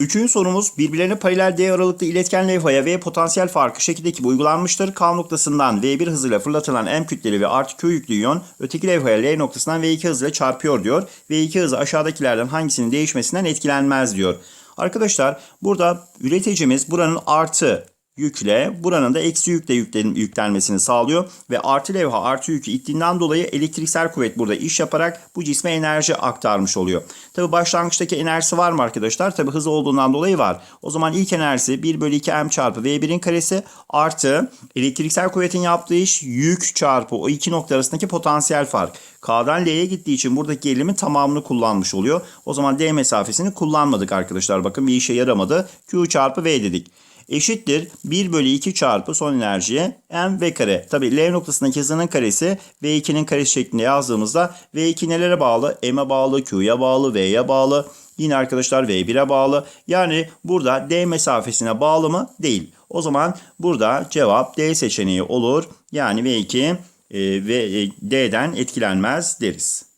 Üçüncü sorumuz birbirlerine paralel D aralıklı iletken levhaya V potansiyel farkı şekildeki gibi uygulanmıştır. K noktasından V1 hızıyla fırlatılan M kütleli ve artı Q yüklü iyon öteki levhaya L noktasından V2 hızıyla çarpıyor diyor. V2 hızı aşağıdakilerden hangisinin değişmesinden etkilenmez diyor. Arkadaşlar burada üreticimiz buranın artı yükle buranın da eksi yükle yüklen- yüklenmesini sağlıyor ve artı levha artı yükü ittiğinden dolayı elektriksel kuvvet burada iş yaparak bu cisme enerji aktarmış oluyor. Tabi başlangıçtaki enerjisi var mı arkadaşlar? Tabi hızı olduğundan dolayı var. O zaman ilk enerjisi 1 bölü 2 m çarpı v1'in karesi artı elektriksel kuvvetin yaptığı iş yük çarpı o iki nokta arasındaki potansiyel fark. K'dan L'ye gittiği için buradaki gerilimin tamamını kullanmış oluyor. O zaman D mesafesini kullanmadık arkadaşlar. Bakın bir işe yaramadı. Q çarpı V dedik eşittir 1 bölü 2 çarpı son enerjiye m v kare. Tabi L noktasındaki hızının karesi V2'nin karesi şeklinde yazdığımızda V2 nelere bağlı? M'e bağlı, Q'ya bağlı, V'ye bağlı. Yine arkadaşlar V1'e bağlı. Yani burada D mesafesine bağlı mı? Değil. O zaman burada cevap D seçeneği olur. Yani V2 e, ve D'den etkilenmez deriz.